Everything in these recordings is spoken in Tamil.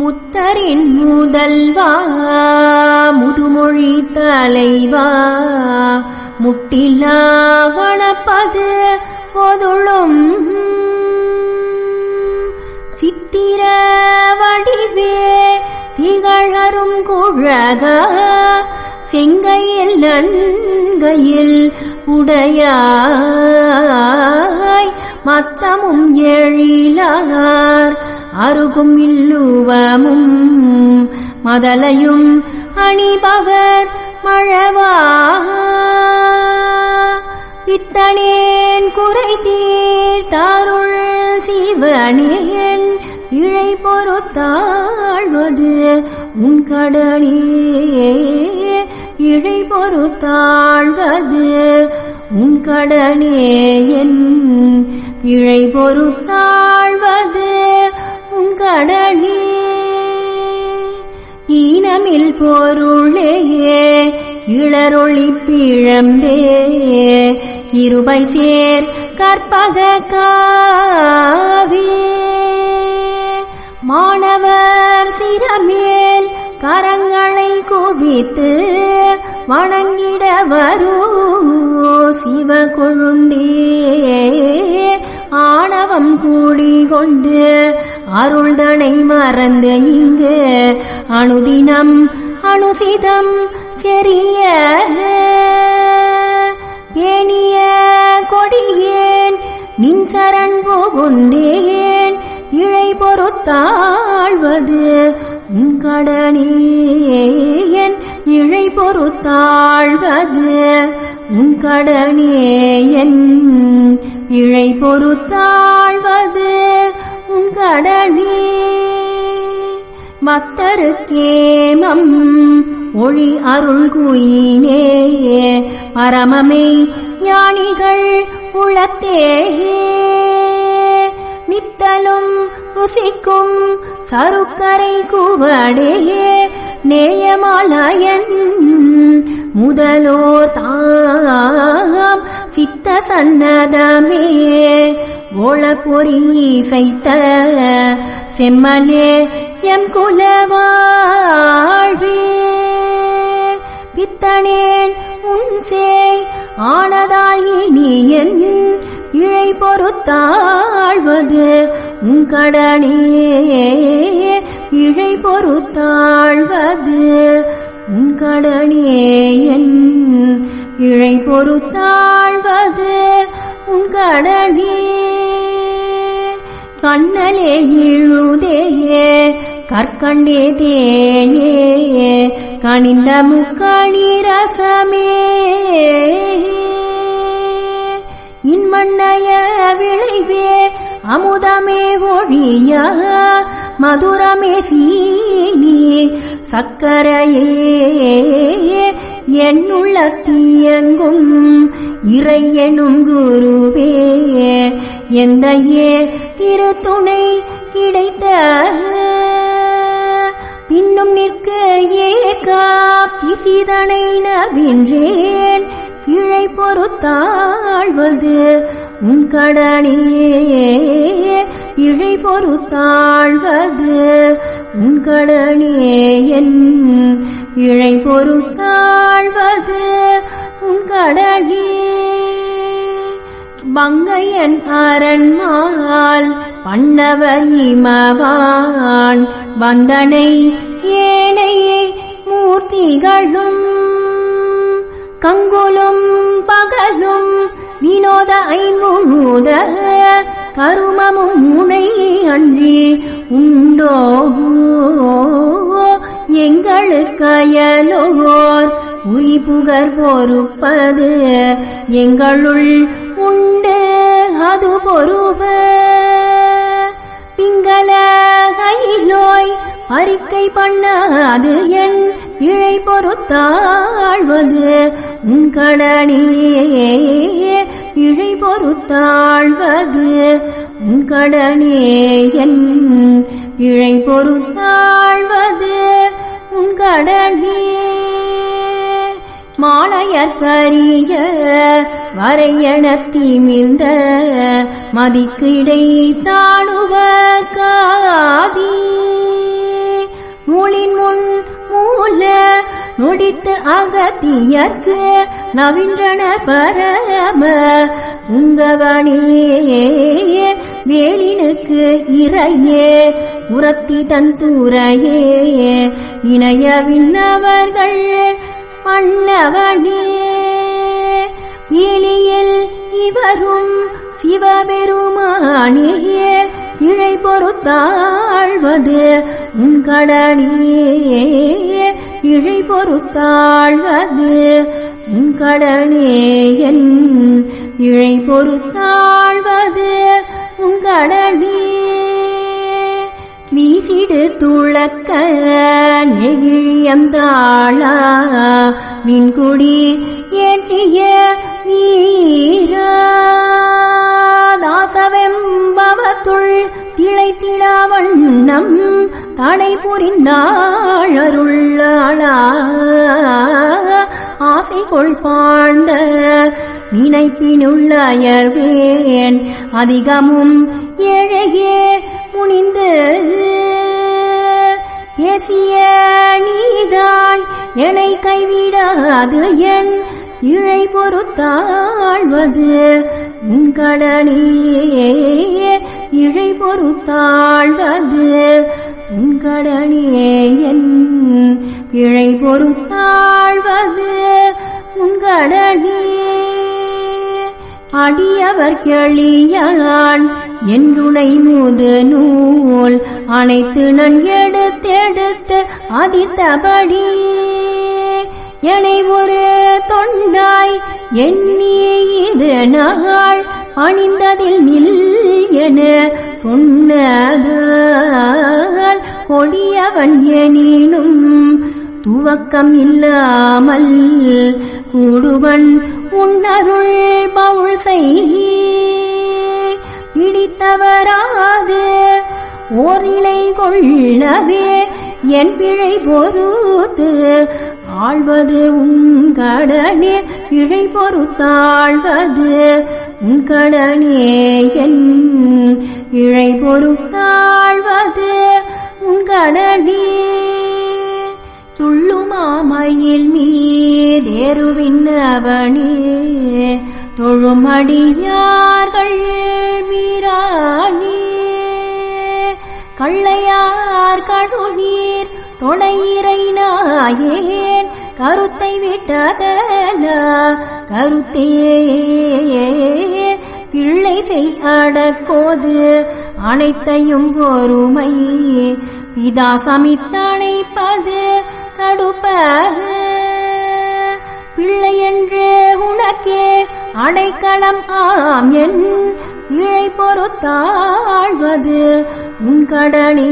முத்தரின் முதல்வா முதுமொழி தலைவா. முட்டில்லா வளப்பது பொதுளும் சித்திர வடிவே திகழரும் குழக. செங்கையில் நன்கையில் உடையாய். மத்தமும் எழிலார். அருகும் இல்லுவமும் மதலையும் அணிபவர் மழவா. பித்தனேன் குறை தீர்த்தாருள் சிவனேன் இழை பொறுத்தாழ்வது உன் கடனே. இழை பொறுத்தாழ்வது உன் கடனே என் பிழை பொறுத்தாழ்வது உன் கடனே. ஈனமில் பொருளேயே கிளரொளி பிழம்பே. இருபை சேர் கற்பக காவே. மாணவர் சிரமேல் கரங்களை குவித்து வணங்கிட வரூ சிவ கொழுந்தே ஆணவம் கூடி கொண்டு அருள்தனை மறந்து இங்கு அணுதினம் அனுசிதம் செறிய ஏனிய கொடியேன் நின் சரண் புகுந்தேன் இழை பொறுத்தாழ்வது உன் இழை பொறுத்தாழ்வது உன் கடனே என். இழை பொறுத்தாழ்வது உன் கடனே. பக்தருக்கேமம் ஒளி அருள் குயினே. பரமமே ஞானிகள் உளத்தேயே. நித்தலும் ருசிக்கும் சருக்கரை குவடையே. நேயமாலயன் முதலோர் தாம் சித்த சன்னதமே. ஓளப்பொறி சைத்த செம்மலே எம் குலவாழ்வே. பித்தனேன் உன் சேய் ஆனதாய் இனியன் இழை பொறுத்தாழ்வது உன் கடனே. இழை பொறுத்தாழ்வது உன் கடனே என். இழை பொறுத்தாழ்வது உன் கடனே. கண்ணலே இழுதேயே கற்கண்டே தேனே. கணிந்த முக்கணி ரசமே. இன்மண்ணைய விளைவே அமுதமே ஒழியா மதுரமே சீனி சக்கரையே என்னுள்ள தீயங்கும் இறை எனும் குருவே எந்த ஏ திருத்துணை கிடைத்த பின்னும் நிற்க ஏகா பிசிதனை நவின்றேன் இழை பொறுத்தாழ்வது உன் கடனே. இழை பொறுத்தாழ்வது உன்கடனே என் இழை பொறுத்தாழ்வது உன்கடனே. பங்கையன் அரண்மால் பண்ணவர் இமவான் வந்தனை ஏனையை மூர்த்திகளும் கங்குலும் பகலும் வினோத ஐம்பூத கருமமும் முனை அன்றி உண்டோ? எங்களுக்கயலோர் உரி புகர் பொறுப்பது எங்களுள் உண்டு அது பொறுவ பிங்கள கையிலோய் அறிக்கை பண்ணாது என் இழை பொறுத்தாழ்வது உன் கடனியே இழை பொறுத்தாழ்வது உன் கடனே என். இழை பொறுத்தாழ்வது உன் கடனே. மாலையற்கரிய வரையணத்திமிழ்ந்த மதிக்கிடை தாழுவ காதி நொடித்து அகத்தியர்க்கு நவின்றன பரம. உங்கவனியே வேலினுக்கு இறையே உரத்தி தந்தூரையே இணைய விண்ணவர்கள் அண்ணவனே வேலியில் இவரும் சிவபெருமானே இழை பொறுத்தாழ்வது உன் கடனியே. இழை பொறுத்தாழ்வது உங்கடனே என். இழை பொறுத்தாழ்வது உங்கடனே வீசிடு துளக்க நெகிழியம் தாழா மின்குடி ஏற்றிய வண்ணம் தடை புரிந்தாழருள்ளாளா ஆசை கொள் நினைப்பினுள்ள அயர்வேன் அதிகமும் ஏழையே முனிந்து. பேசிய நீதான் என்னை கைவிடாது என் இழை பொறுத்தாழ்வது உன்கடனே இழை பொறுத்தாழ்வது உன்கடனே என் பிழை பொறுத்தாழ்வது உன்கடனே அடியவர் கெளியான் என்றுனை முது நூல் அனைத்து நன் எடுத்தெடுத்து அதித்தபடி. என்னை ஒரு தொண்டாய் எண்ணிய இது நாள். அணிந்ததில் நில் என சொன்னதால் கொடியவன் எனினும் துவக்கம் இல்லாமல் கூடுவன் உன்னருள் பவுள் செய் பிடித்தவராது ஓர் நிலை கொள்ளவே என் பிழை பொறுத்து ஆழ்வது உங்கடனே இழை பொறுத்தாழ்வது உங்கடனே என் இழை பொறுத்தாழ்வது உன் கடனே. துள்ளுமாமையில் மீதேருவின்னவனே தொழுமடியார்கள் வீராணி கள்ளையார் கழுநீர் தொடையிறை நாயேன் கருத்தை விட்டதலா கருத்தையே பிள்ளை செய் அடக்கோது அனைத்தையும் பொறுமை. பிதா சமித்தணைப்பது கடுப்ப பிள்ளை என்று உனக்கே அடைக்கலம் ஆம் என் இழை பொறுத்தாழ்வது உன் கடனே.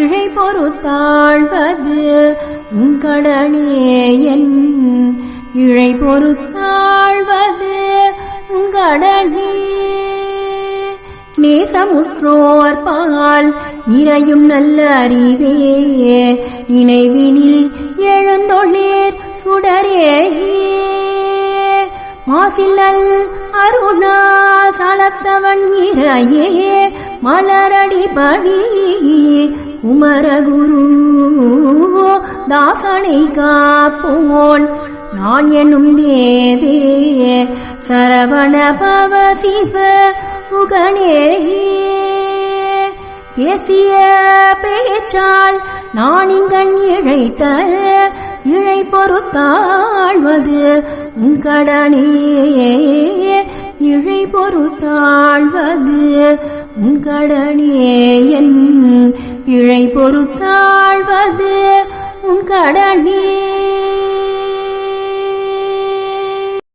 இழை பொறுத்தாழ்வது உன் என் இழை பொறுத்தாழ்வது உன் நேசமுற்றோர் பால் நிறையும் நல்ல அறிவே. நினைவினில் எழுந்தொள்ளேர் சுடரே மாசில்லல் அருணா சலத்தவன் இறையே மலரடிபடி குமரகுரு தாசனை காப்போன். நான் என்னும் தேவே சரவண பவ சிவ முகனே பேசிய பேச்சால் நான் இங்கன் இழைத்த இழை பொறுத்தாழ்வது உங்கடனே இழை பொறுத்தாழ்வது உங்கடனே என் இழை பொறுத்தாழ்வது உன் கடனே.